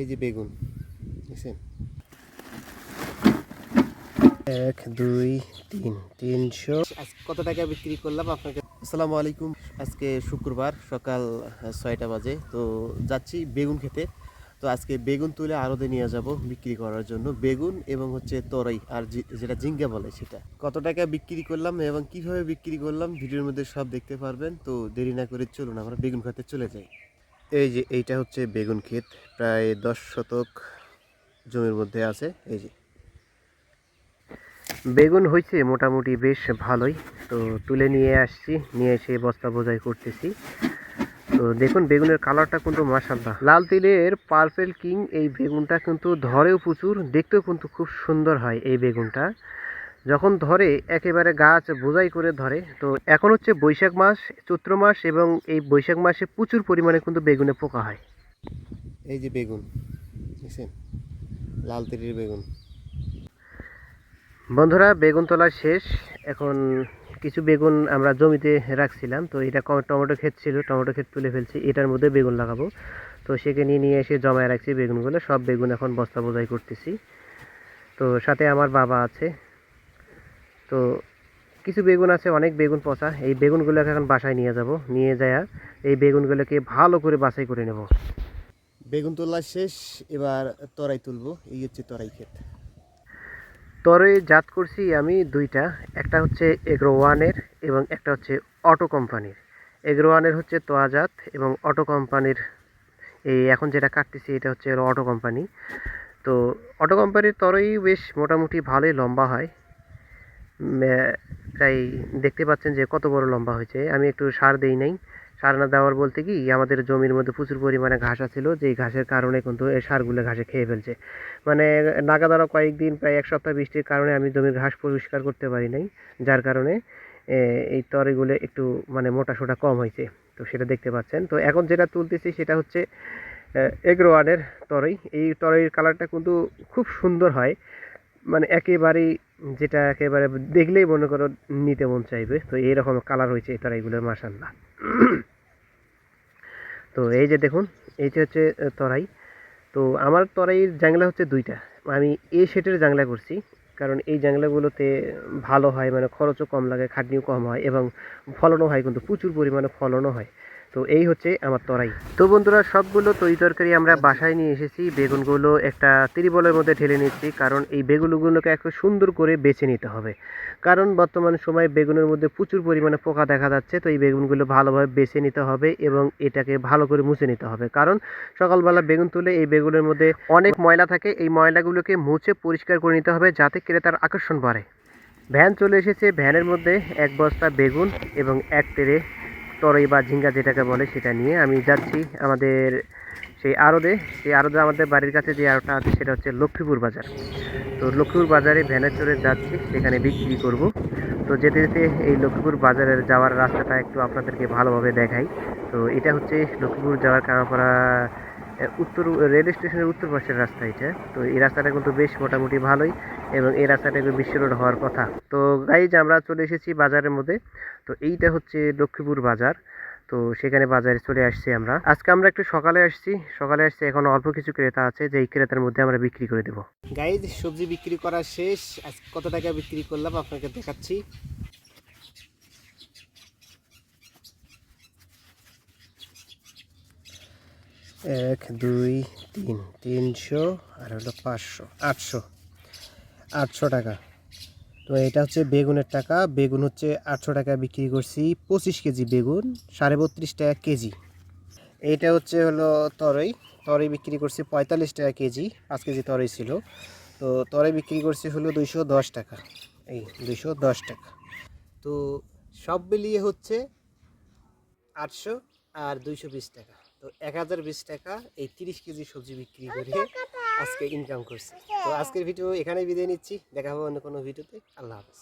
এই যে বেগুন, দেখছেন? এক, দুই, তিন, তিনশো। কত টাকা বিক্রি করলাম আপনাকে? আসসালামু আলাইকুম। আজকে শুক্রবার, সকাল ছয়টা বাজে। তো যাচ্ছি বেগুন খেতে। তো আজকে বেগুন তুলে আরদে নিয়ে যাব বিক্রি করার জন্য। বেগুন এবং হচ্ছে তরাই, আর যেটা জিঙ্গা বলে সেটা। কত টাকা বিক্রি করলাম এবং কীভাবে বিক্রি করলাম, ভিডিওর মধ্যে সব দেখতে পারবেন। তো দেরি না করে চলুন, আমরা বেগুন খেতে চলে যাই। এই যে এইটা হচ্ছে বেগুন ক্ষেত, প্রায় দশ শতক জমির মধ্যে আছে, এই যে। বেগুন হয়েছে মোটামুটি বেশ ভালোই, তো তুলে নিয়ে আসছি, নিয়ে এসে বস্তা বোঝাই করতেছি। তো দেখুন বেগুনের কালারটা কিন্তু মাসাল্লাহ লাল তিলের পার্পেল কিং এই বেগুনটা কিন্তু ধরেও প্রচুর, দেখতেও কিন্তু খুব সুন্দর হয় এই বেগুনটা। যখন ধরে একেবারে গাছ বোঝাই করে ধরে তো এখন হচ্ছে বৈশাখ মাস চৈত্র মাস এবং এই বৈশাখ মাসে প্রচুর পরিমাণে কিন্তু বেগুনে পোকা হয়। এই যে বেগুন দেখছেন? লাল তিলের বেগুন। বন্ধুরা বেগুন তোলা শেষ। এখন কিছু বেগুন আমরা জমিতে রাখছিলাম তো এটা টমেটো ক্ষেত ছিল টমেটো ক্ষেত তুলে ফেলছি এটার মধ্যে বেগুন লাগাবো। তো সেখানে নিয়ে এসে জমায় রাখছি বেগুনগুলো সব বেগুন এখন বস্তা বোঝাই করতেছি। তো সাথে আমার বাবা আছে তো কিছু বেগুন আছে অনেক বেগুন পচা। এই বেগুনগুলোকে এখন বাসায় নিয়ে যাব। নিয়ে যায় এই বেগুনগুলোকে ভালো করে বাছাই করে নেব। বেগুন তোলা শেষ এবার তরাই তুলব। এই হচ্ছে তরাই ক্ষেত। তরই জাত করছি আমি দুইটা। একটা হচ্ছে এগ্রো ওয়ানের এবং একটা হচ্ছে অটো কোম্পানির। এগ্রো ওয়ানের হচ্ছে তোয়া জাত এবং অটো কোম্পানির এই এখন যেটা কাটতেছি এটা হচ্ছে অটো কোম্পানি। তো অটো কোম্পানির তরই বেশ মোটামুটি ভালোই লম্বা হয়। তাই দেখতে পাচ্ছেন যে কত বড় লম্বা হয়েছে। আমি একটু সার দেই নাই। সার না দেওয়ার বলতে কি, আমাদের জমির মধ্যে প্রচুর পরিমাণে ঘাস ছিল যেই ঘাসের কারণে কিন্তু এই সারগুলো ঘাসে খেয়ে ফেলছে। মানে নাগাদারা কয়েকদিন, প্রায় এক সপ্তাহ বৃষ্টির কারণে আমি জমির ঘাস পরিষ্কার করতে পারি নাই। যার কারণে এই তরইগুলো একটু মানে মোটা সোটা কম হয়েছে। তো সেটা দেখতে পাচ্ছেন। তো এখন যেটা তুলতেছি সেটা হচ্ছে এগ্রো ওয়ানের তরই। এই তরইয়ের কালারটা কিন্তু খুব সুন্দর হয়। মানে একেবারেই যেটা একেবারে দেখলেই মনে করো নিতে মন চাইবে। তো এইরকম কালার হয়েছে এই তরাইগুলোর মাসাল্লাহ তো এই যে দেখুন, এই যে হচ্ছে তরাই। তো আমার তরাইয়ের জাংলা হচ্ছে দুইটা। আমি এ সেটের জাংলা করছি, কারণ এই জাংলাগুলোতে ভালো হয় মানে খরচও কম লাগে, খাটনিও কম হয় এবং ফলনও হয়, কিন্তু প্রচুর পরিমাণে ফলনও হয়। তো এই হচ্ছে আমার তরাই। তো বন্ধুরা, সবগুলো তরি তরকারি আমরা বাসায় নিয়ে এসেছি। বেগুনগুলো একটা তিরিবলের মধ্যে ঢেলে নিচ্ছি, কারণ এই বেগুনগুলোকে একটু সুন্দর করে বেছে নিতে হবে। কারণ বর্তমান সময়ে বেগুনের মধ্যে প্রচুর পরিমাণে পোকা দেখা যাচ্ছে, তো এই বেগুনগুলো ভালোভাবে বেছে নিতে হবে এবং এটাকে ভালো করে মুছে নিতে হবে। কারণ সকালবেলা বেগুন তুলে এই বেগুনের মধ্যে অনেক ময়লা থাকে, এই ময়লাগুলোকে মুছে পরিষ্কার করে নিতে হবে যাতে ক্রেতার আকর্ষণ বাড়ে। ভ্যান চলে এসেছে, ভ্যানের মধ্যে এক বস্তা বেগুন এবং এক তেরে তরই বা ঝিঙ্গা যেটাকে বলে সেটা নিয়ে আমি যাচ্ছি আমাদের সেই আরদে। সেই আরদে আমাদের বাড়ির কাছে যে আরোটা আছে সেটা হচ্ছে লক্ষ্মীপুর বাজার। তো লক্ষ্মীপুর বাজারে ভ্যানে চড়ে যাচ্ছি, সেখানে বিক্রি করব। তো যেতে যেতে এই লক্ষ্মীপুর বাজারের যাওয়ার রাস্তাটা একটু আপনাদেরকে ভালোভাবে দেখাই। তো এটা হচ্ছে লক্ষ্মীপুর যাওয়ার কামাপাড়া উত্তর, রেল স্টেশনের উত্তর পাশের রাস্তা এটা। তো এই রাস্তাটা কিন্তু বেশ মোটামুটি ভালোই এবং এই রাস্তাটা বিশ্ব রোড হওয়ার কথা। তো গাইজ আমরা চলে এসেছি বাজারের মধ্যে। তো এইটা হচ্ছে লক্ষ্মীপুর বাজার। তো সেখানে বাজারে চলে আসছি আমরা। আজকে আমরা একটু সকালে আসছি। সকালে আসছি, এখন অল্প কিছু ক্রেতা আছে যে এই ক্রেতার মধ্যে আমরা বিক্রি করে দেবো। গাইজ সবজি বিক্রি করা শেষ। আজ কত টাকা বিক্রি করলাম আপনাকে দেখাচ্ছি। এক, দুই, তিন, তিনশো আর হলো পাঁচশো, আটশো আটশো টাকা। তো এটা হচ্ছে বেগুনের টাকা। বেগুন হচ্ছে আটশো টাকা বিক্রি করছি, পঁচিশ কেজি বেগুন, সাড়ে বত্রিশ টাকা কেজি। এইটা হচ্ছে হলো তরই। তরই বিক্রি করছি পঁয়তাল্লিশ টাকা কেজি, পাঁচ কেজি তরই ছিল। তো তরই বিক্রি করছি হলো দুইশো দশ টাকা। এই দুইশো দশ টাকা। তো সব মিলিয়ে হচ্ছে আটশো আর দুইশো বিশ টাকা। তো এক হাজার বিশ টাকা এই তিরিশ কেজি সবজি বিক্রি করে আজকে ইনকাম করছে। তো আজকের ভিডিও এখানেই বিদায় নিচ্ছি। দেখা হবে অন্য কোনো ভিডিওতে আল্লাহ হাফেজ।